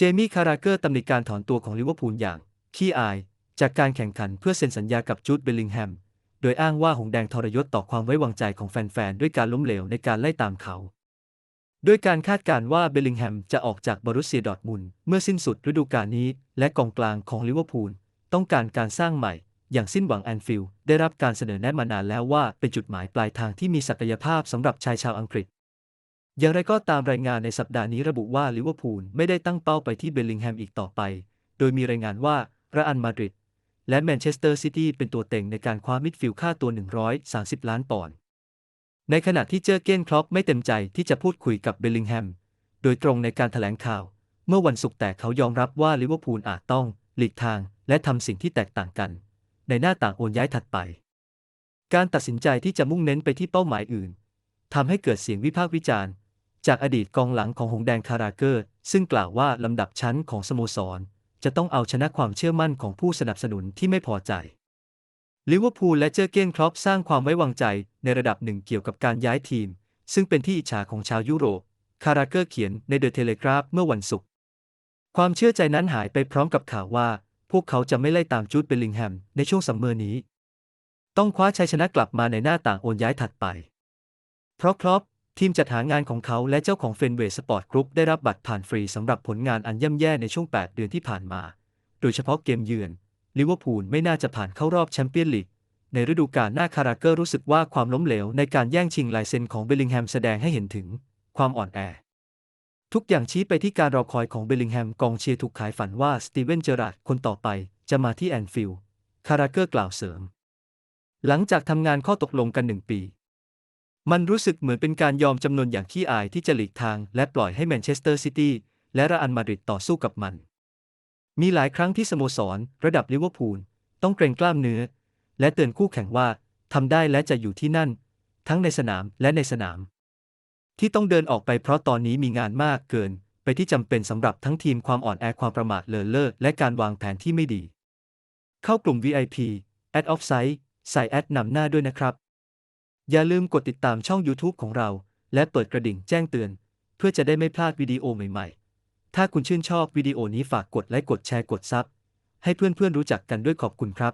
เจมี่คาราเกอร์ตำหนิการถอนตัวของลิเวอร์พูลอย่างขี้อาย จากการแข่งขันเพื่อเซ็นสัญญากับจูดเบลลิงแฮม โดยอ้างว่าหงแดงทรยศต่อความไว้วางใจของแฟนๆ ด้วยการล้มเหลวในการไล่ตามเขาโดยการคาดการณ์ว่าเบลลิงแฮมจะออกจากบอรุสเซียดอร์ทมุนเมื่อสิ้นสุดฤดูกาลนี้ และกองกลางของลิเวอร์พูลต้องการการสร้างใหม่ อย่างสิ้นหวังแอนฟิลด์ได้รับการเสนอแนะมานานแล้วว่าเป็นจุดหมายปลายทางที่มีศักยภาพสำหรับชายชาวอังกฤษ อย่างไรก็ตามรายงานในสัปดาห์นี้ระบุว่าลิเวอร์พูลไม่ได้ตั้งเป้าไปที่เบลลิงแฮมอีกต่อไป โดยมีรายงานว่าระอันมาดริดและแมนเชสเตอร์ซิตี้เป็นตัวเต็งในการคว้ามิดฟิลด์ค่าตัว 130 ล้านปอนด์ ในขณะที่เจอเก้นครอปไม่เต็มใจที่จะพูดคุยกับเบลลิงแฮม โดยตรงในการถแถลงข่าว เมื่อวันศุกร์แต่เขายอมรับว่าลิเวอร์พูลอาจต้อง หลีกทางและทำสิ่งที่แตกต่างกัน ในหน้าต่างโอนย้ายถัดไป การตัดสินใจที่จะมุ่งเน้นไปที่เป้าหมายอื่นทำให้เกิดเสียงวิพากษ์วิจารณ์ จากอดีตกองหลังของหงแดงคาราเกอร์ ซึ่งกล่าวว่าลำดับชั้นของสโมสร จะต้องเอาชนะความเชื่อมั่นของผู้สนับสนุนที่ไม่พอใจลิเวอร์พูลและเจอเก้นครอปสร้างความไว้วางใจในระดับหนึ่งเกี่ยวกับการย้ายทีม ซึ่งเป็นที่อิจฉาของชาวยุโรป คาราเกอร์เขียนในเดอะเทเลกราฟเมื่อวันศุกร์ ความเชื่อใจนั้นหายไปพร้อมกับข่าวว่า พวกเขาจะไม่ไล่ตามจูดเบลลิงแฮมในช่วงซัมเมอร์นี้ ต้องคว้าชัยชนะกลับมาในหน้าต่างโอนย้ายถัดไป เพราะครอป ทีมจัดหางานของเขาและเจ้าของเฟนเวย์สปอร์ตกรุ๊ปได้รับบัตรผ่านฟรีสำหรับผลงานอันย่ำแย่ในช่วง 8 เดือนที่ผ่านมา โดยเฉพาะเกมเยือนลิเวอร์พูลไม่น่าจะผ่านเข้ารอบแชมเปี้ยนลีกในฤดูกาลหน้าคาราเกอร์รู้สึกว่าความล้มเหลวในการแย่งชิงลายเซ็นของเบลลิงแฮมแสดงให้เห็นถึง ความอ่อนแอ ทุกอย่างชี้ไปที่การรอคอยของเบลลิงแฮมกองเชียร์ถูกขายฝันว่าสตีเวนเจอราร์ดคนต่อไปจะมาที่แอนฟิลด์คาราเกอร์กล่าวเสริม หลังจากทำงานข้อตกลงกันหนึ่งปี มันรู้สึกเหมือนเป็นการยอมจำนนอย่างขี้อายที่จะหลีกทาง และปล่อยให้แมนเชสเตอร์ซิตี้และระอันมาดริดต่อสู้กับมัน มีหลายครั้งที่สโมสร ระดับลิเวอร์พูลต้องเกรงกล้ามเนื้อ และเตือนคู่แข่งว่าทำได้และจะอยู่ที่นั่น ทั้งในสนามและในสนาม ที่ต้องเดินออกไปเพราะตอนนี้มีงานมากเกิน ไปที่จำเป็นสำหรับทั้งทีมความอ่อนแอความประมาทเลินเล่อและการวางแผนที่ไม่ดี เข้ากลุ่ม VIP Ad Offside ใส่แอดนำหน้าด้วยนะครับ อย่าลืมกดติดตามช่อง YouTube ของเรา และเปิดกระดิ่งแจ้งเตือน เพื่อจะได้ไม่พลาดวิดีโอใหม่ๆ ถ้าคุณชื่นชอบวิดีโอนี้ฝากกดไลค์กดแชร์กดซับให้เพื่อนๆรู้จักกันด้วยขอบคุณครับ